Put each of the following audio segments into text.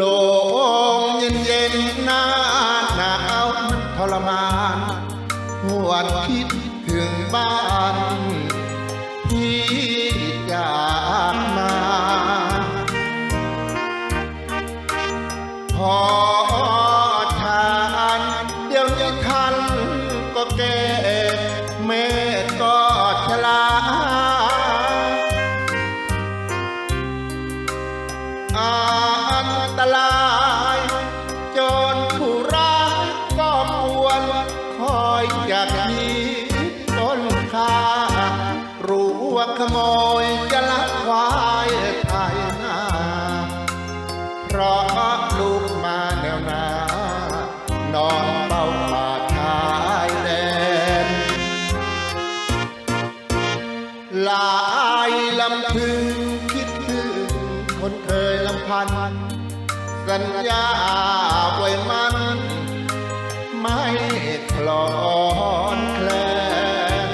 ลงเย็นหน้าหนาวมันทรมานหวนคิดถึงบ้านที่จากมาพอทานเดี๋ยวนี้ท่านก็แก่แม่ก็ชราอัน น สัญญาไว้มัน ไม่คลอนแคลน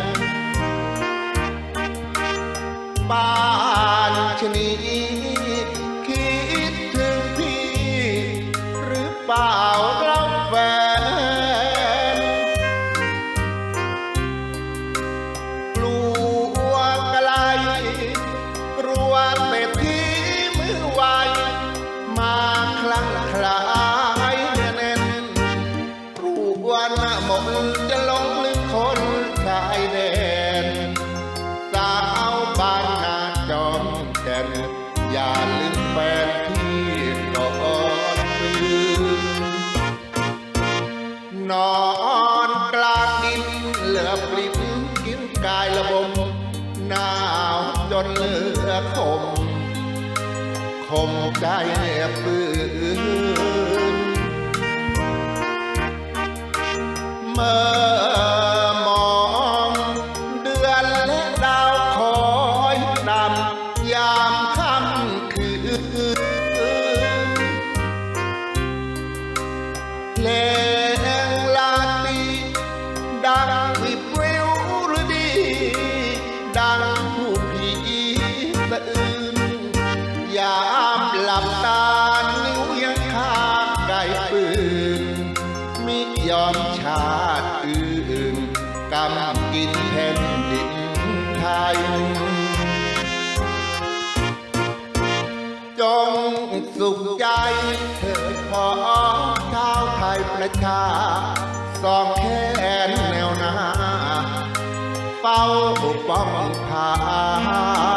บ้า ลิ้นกินกายระบมหนาวจนเลือคม คมใจปืนเมื่อ อมชาติอื่นกำกินแผ่นดินไทย จงสุขใจเถิดพอชาวไทยประชาสองแขนแนวหน้าเฝ้าป้องภา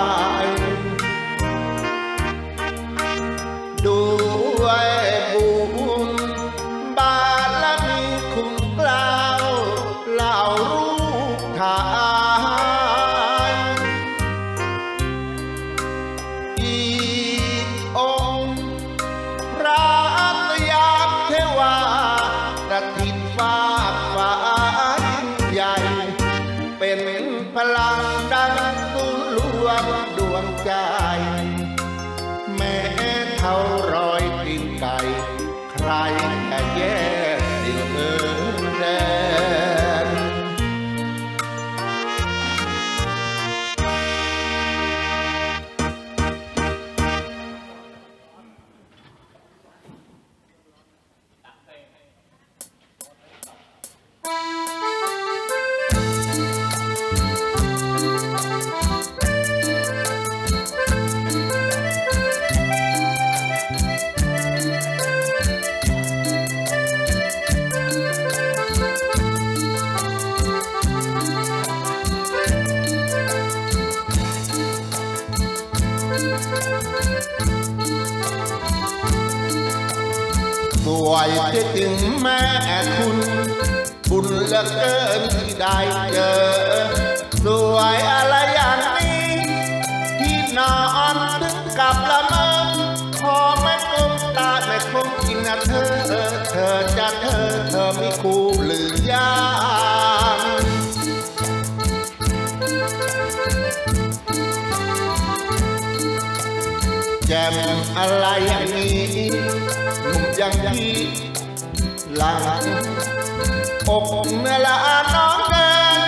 สวยที่ถึงแม่คุณ บุญเหลือเกินที่ได้เจอ สวยอะไรอย่างนี้ ที่นอนถึงกับละม แจ่มอะไรนี้หนุ่มยังพี่หลังอกเนื้อละน้องเดิน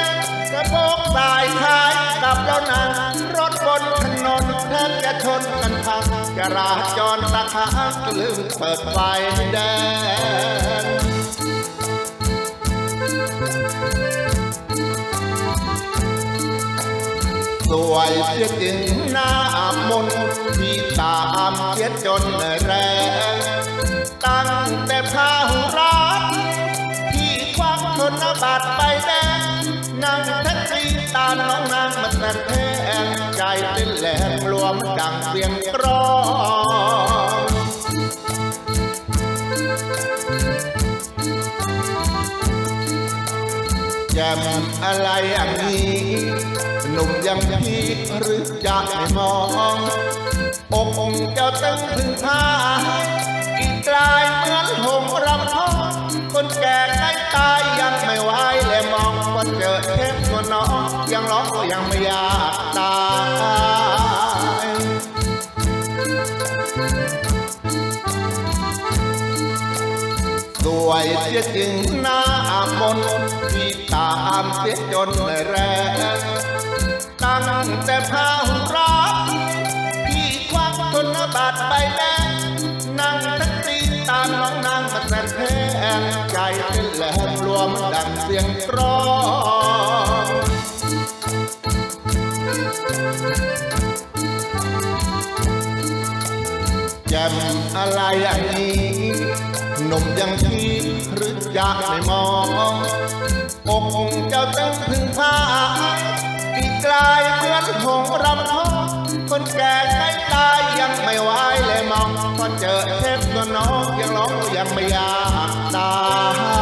กระโปงสายคายกับเจ้านางรถบนถนนแทบจะชนกันพังจราจรตะคาลืมเปิดไฟแดง วยเสียจึงหน้ามนต์ที่ตามเสียจนแรง ตั้งแต่พาหุรักที่ควักธนบัตรไปแดงนั่งแท็กซี่ตาน้องนางมาแต่แทงใจเต้นแหลกรวมดังเสียงกรอง มอะไรอย่างนี้หนุ่มยังพี่หรือจะไม่มองอกองเจ้าตึงพึ่งพาอีกลายเหมือนหงรำท้องคนแก่ใกล้ตายยังไม่ไหวเลยมองพอเจอเทพตัวน้องยังร้องก็ยังไม่อยากตายสวยเสียจริงหน้ามนต์ที่ามเสียจนเลยแรงตั้งแต่พาหุรักพี่ควักธนบัตรใบแดงนั่งแท็กซี่ตามน้องนางมาแสนแพงใจเป็นแหลมรวมดังเสียงกรองแจมอะไรอย่างนี้หนุ่มยัง หรือจะไม่มองอกเจ้าตึงพึงพาปีกลายเหมือนหงรำท้องคนแก่ใกล้ตายยังไม่ไหวเลยมองพอเจอเทพตัวน้องยังร้องยังไม่อยากตาย